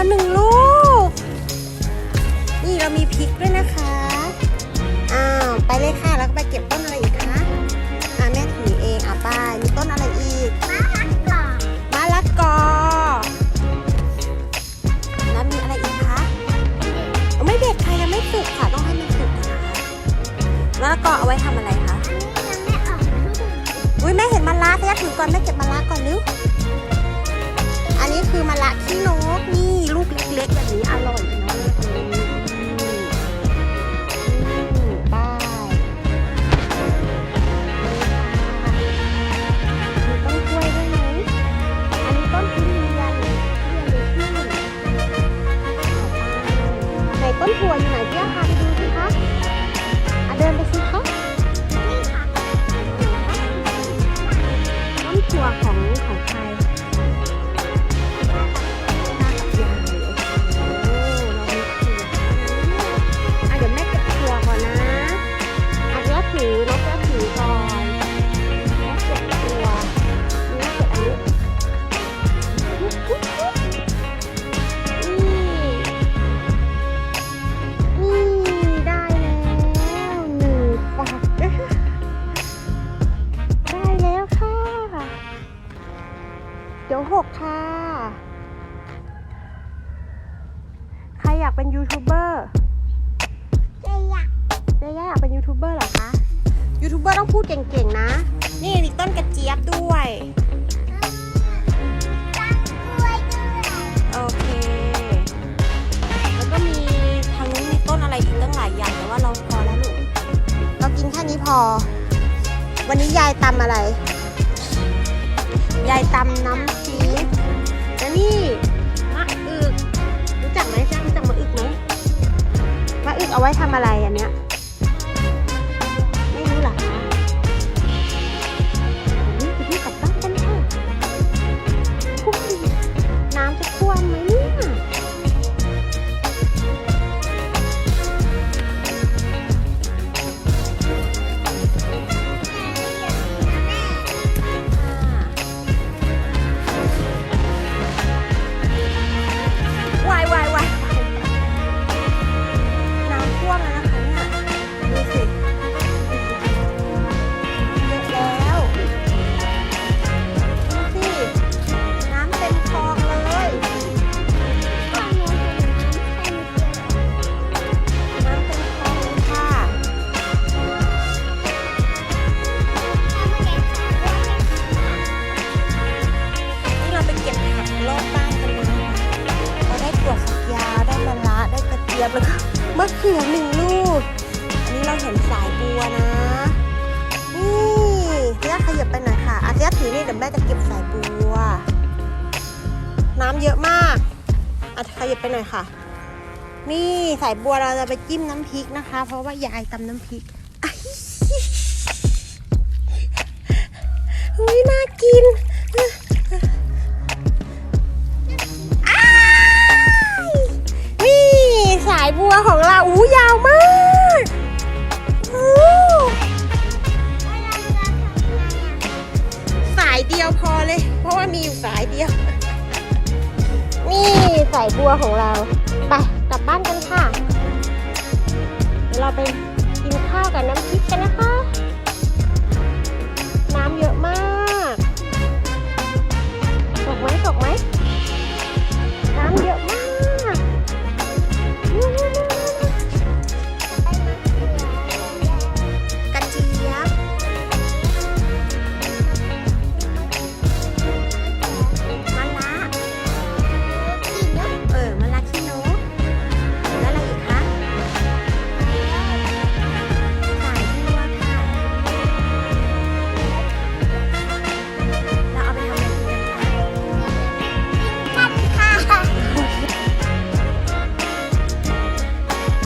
แล้วหนึ่งลูก นี่เรามีพริกด้วยนะคะอ่าไปเลยค่ะ แล้วก็ไปเก็บต้นอะไรอีกคะอ่าแม่ถือเองอะไป มีต้นอะไรอีกมะละกอมะละกอแล้วมีอะไรอีกคะไม่เด็ดค่ะยังไม่สุกค่ะ ต้องให้มันสุกนะะมะละกอเอาไว้ทำอะไรคะอุ้ยแม่เห็นมะละแม่ถือก่อนแม่เก็บมะละก่อนนึกอันนี้คือมะละขี้หนู ค่ะ ใครอยากเป็นยูทูบเบอร์เจย่าเจย่าอยากเป็นยูทูบเบอร์เหรอคะ ยูทูบเบอร์ต้องพูดเก่งๆนะ นี่มีต้นกระเจี๊ยบด้วยโอเค แล้วก็มีทางนู้นมีต้นอะไรอีกตั้งหลายอย่างแต่ว่าเราพอแล้วลูก เรากินแค่นี้พอ วันนี้ยายตำอะไร ยายตำน้ำ ว้ทำอะไรอันเนี้ย จี๊ยบแล้วก็มะเขือหนึ่งลูก อันนี้เราเห็นสายบัวนะ นี่เจ๊ขยับไปหน่อยค่ะอาเจ๊ถือนี่เดี๋ยวแม่จะเก็บสายบัว น้ำเยอะมากอาขยับไปหน่อยค่ะ นี่สายบัวเราจะไปจิ้มน้ำพริกนะคะ เพราะว่ายายตำน้ำพริกอุ้ยน่ากินายบัวของเราอู้ยาวมากสายเดียวพอเลย เพราะว่ามีอยู่สายเดียว นี่สายบัวของเรา ไปกลับบ้านกันค่ะ เดี๋ยวเราไปกินข้าวกับน้ำพริก